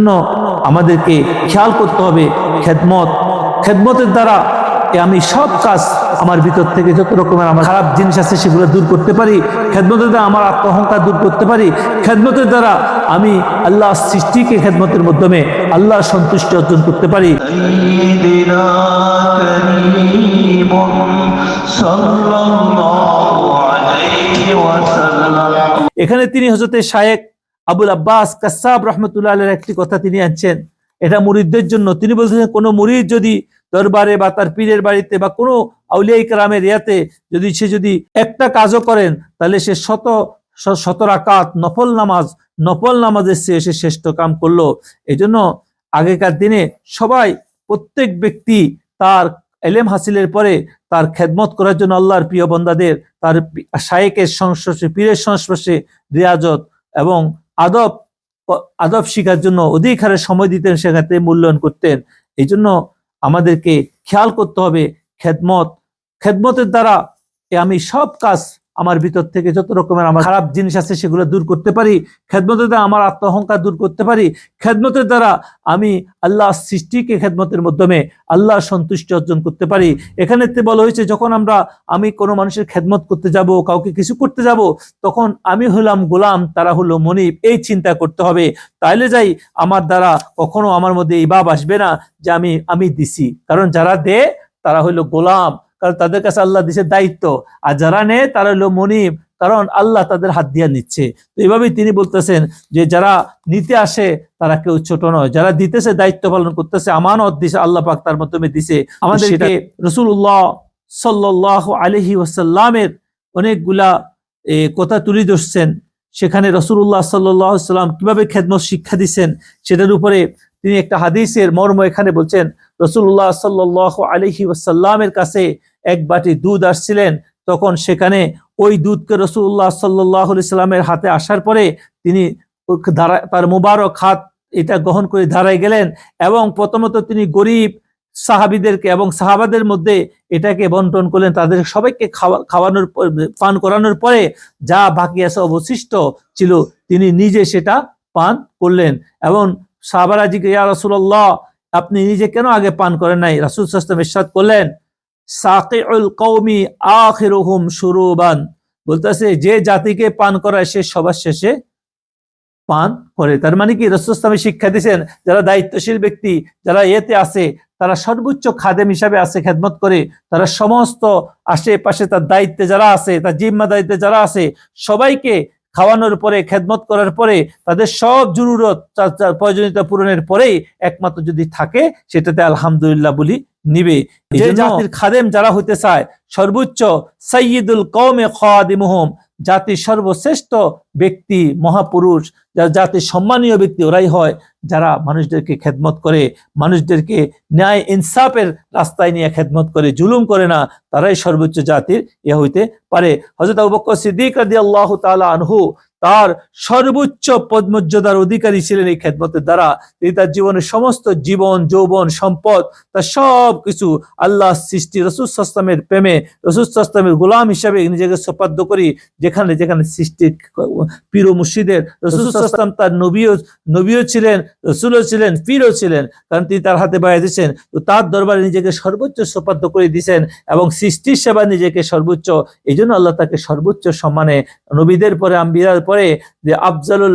জন্য আমাদেরকে খেয়াল করতে হবে খেদমত। খেদমতের দ্বারা আমি সব কাজ আমার ভিতর থেকে যত রকমের আমার খারাপ জিনিস আছে সেগুলো দূর করতে পারি। খেদমতের দ্বারা আমার আত্মহংকার দূর করতে পারি। খেদমতের দ্বারা আমি আল্লাহ সৃষ্টিকে খেদমতের মাধ্যমে আল্লাহ সন্তুষ্টি অর্জন করতে পারি। এখানে তিনি হজরতে শায়েক আবুল আব্বাস কাসাব রহমতুল্লাহ একটি কথা তিনি আনছেন। এটা মুরিদদের জন্য। তিনি বলছেন, কোনো মুরিদ যদি দরবারে বা তার পীরের বাড়িতে বা কোনো আউলিয়াই কালামের ইয়াতে যদি সে যদি একটা কাজও করেন, তাহলে সে শত শ- শত রাকাত নফল নামাজ, নফল নামাজের চেয়ে সে শ্রেষ্ঠ কাম করল। এই জন্য আগেকার দিনে সবাই, প্রত্যেক ব্যক্তি তার এলেম হাসিলের পরে তার খেদমত করার জন্য আল্লাহর প্রিয় বন্দাদের, তার শায়েকের সংস্পর্শে, পীরের সংস্পর্শে রিয়াজত এবং আদব আদব শিখার জন্য অধিক হারে সময় দিতেন সেখানে মূল্যায়ন করতেন। এই জন্য আমাদেরকে খেয়াল করতে হবে খেদমত। খেদমতের দ্বারা আমি সব কাজ আমার ভিতর থেকে যত রকমের আমার খারাপ জিনিস আছে সেগুলো দূর করতে পারি, খেদমতের দ্বারা আমার আত্মহংকার দূর করতে পারি, খেদমতের দ্বারা আমি আল্লাহ সৃষ্টিকে খেদমতের মাধ্যমে আল্লাহর সন্তুষ্টি অর্জন করতে পারি। এখানে বলা হয়েছে, যখন আমরা, আমি কোনো মানুষের খেদমত করতে যাব, কাউকে কিছু করতে যাব, তখন আমি হলাম গোলাম, তারা হলো মনিব, এই চিন্তা করতে হবে। তাইলে যাই, আমার দ্বারা কখনো আমার মধ্যে এই ভাব আসবে না যে আমি আমি দিছি। কারণ যারা দে, তারা হইল গোলাম। কারণ তাদের কাছে আল্লাহ দিছে দায়িত্ব। আর যারা নেয় তারা হলো মনিব কারণ আল্লাহ তাদের হাত দিয়া নিচ্ছে। তো এইভাবেই তিনি বলতেছেন যে যারা নিতে আসে তারা কেউ ছোট নয়। যারা দিতেছে দায়িত্ব পালন করতেছে আমানত দিছে আল্লাহ পাক তার মাধ্যমে দিছে। আমাদেরকে রসুল্লাহ সাল্লাহ আলহি ওসাল্লামের অনেকগুলা এ, কথা তুলে ধরছেন। সেখানে রসুল্লাহ সাল্লাহ সাল্লাম কীভাবে খেদমত শিক্ষা দিচ্ছেন সেটার উপরে তিনি একটা হাদিসের মর্ম এখানে বলছেন রসুল্লাহ সাল্লাহ আলহি ওসাল্লামের কাছে এক বাটি দুধ আসছিলেন, তখন সেখানে ওই দুধকে রসুল্লাহ সাল্লাহ সাল্লামের হাতে আসার পরে তিনি তার মুবারক হাত এটা গ্রহণ করে দাঁড়ায় গেলেন এবং প্রথমত তিনি গরিব সাহাবিদেরকে এবং সাহাবাদের মধ্যে এটাকে বন্টন করলেন, তাদের সবাইকে খাওয়া, খাওয়ানোর পান করানোর পরে যা বাকি আছে অবশিষ্ট ছিল তিনি নিজে সেটা পান করলেন এবং সাহাবারা জিজ্ঞে ইয়া রাসূলুল্লাহ, আপনি নিজে কেন আগে পান করেন নাই? রাসূল ওয়াসাল্লাম ইরশাদ করলেন সাকিউল আখিরুহুম শুরুবান। বলতেছে, যে জাতিকে পান করায় সে সবার শেষে পান করে। তার মানে কি? রসুলামে শিক্ষা দিয়েছেন, যারা দায়িত্বশীল ব্যক্তি, যারা এতে আছে, তারা সর্বোচ্চ খাদেম হিসাবে আছে, খেদমত করে। তারা সমস্ত আশেপাশে তার দায়িত্বে যারা আছে, তার জিম্মা দায়িত্বে যারা আছে, সবাইকে খাওয়ানোর পরে, খেদমত করার পরে, তাদের সব জরুরত প্রয়োজনীয়তা পূরণের পরেই একমাত্র যদি থাকে, সেটাতে আলহামদুলিল্লাহ বলি নিবে। যে জাতির খাদেম যারা হইতে চায় সর্বোচ্চ সৈয়দুল কৌমে খাদিমুহম জাতির সর্বশ্রেষ্ঠ ব্যক্তি মহাপুরুষ যারা জাতির সম্মানীয় ব্যক্তি ওরাই হয় যারা মানুষদেরকে খেদমত করে মানুষদেরকে ন্যায় ইনসাফের রাস্তায় নিয়ে খেদমত করে জুলুম করে না তারাই সর্বোচ্চ জাতির ইয়ে হইতে পারে। হজরত আবু সিদ্দিক রাদি আল্লাহ তাআলা আনহু তার সর্বোচ্চ পদমর্যাদার অধিকারী ছিলেন এই খেদমতের দ্বারা। তিনি তার জীবনের সমস্ত জীবন, যৌবন, সম্পদ, তার সব কিছু আল্লাহ সৃষ্টি রসুল সাস্তামের প্রেমে, রসুল সাস্তামের গোলাম হিসাবে নিজেকে সোপাদ্য করি, যেখানে যেখানে সৃষ্টি পীর মুর্শিদের। রসুল সাস্তাম তার নবীও নবীও ছিলেন, রসুলও ছিলেন, পীরও ছিলেন, কারণ তিনি তার হাতে বাইরে দিয়েছেন। তো তার দরবারে নিজেকে সর্বোচ্চ সোপাদ্য করে দিয়েছেন এবং সৃষ্টির সেবা নিজেকে সর্বোচ্চ এই জন্য আল্লাহ তাকে সর্বোচ্চ সম্মানে, নবীদের পরে, আম্বিয়ার পরে যে আফজালুল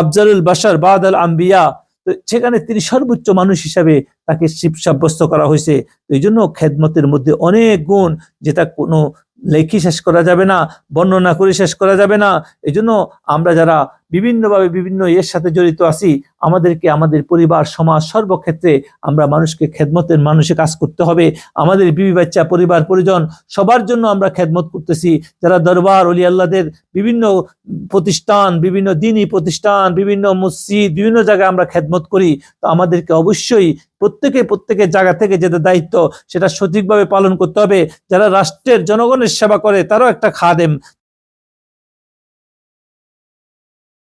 আফজালুল বাসার বাদ আল আম্বিয়া, তো সেখানে তিনি সর্বোচ্চ মানুষ হিসাবে তাকে শিব সাব্যস্ত করা হয়েছে। এই জন্য খেদমতের মধ্যে অনেক গুণ যেটা কোনো লেখি শেষ করা যাবে না, বর্ণনা করে শেষ করা যাবে না। এই জন্য আমরা যারা বিভিন্নভাবে বিভিন্ন এর সাথে জড়িত আছি, আমাদেরকে আমাদের পরিবার, সমাজ, সর্বক্ষেত্রে আমরা মানুষকে খেদমতের মানুষে কাজ করতে হবে। আমাদের বিবি বাচ্চা, পরিবার, পরিজন, সবার জন্য আমরা খেদমত করতেছি। যারা দরবার অলি আল্লাহদের বিভিন্ন প্রতিষ্ঠান, বিভিন্ন দিনী প্রতিষ্ঠান, বিভিন্ন মসজিদ, বিভিন্ন জায়গায় আমরা খেদমত করি, তো আমাদেরকে অবশ্যই প্রত্যেকে প্রত্যেকের জায়গা থেকে যেটা দায়িত্ব, সেটা সঠিকভাবে পালন করতে হবে। যারা রাষ্ট্রের জনগণের সেবা করে, তারও একটা খাদেম।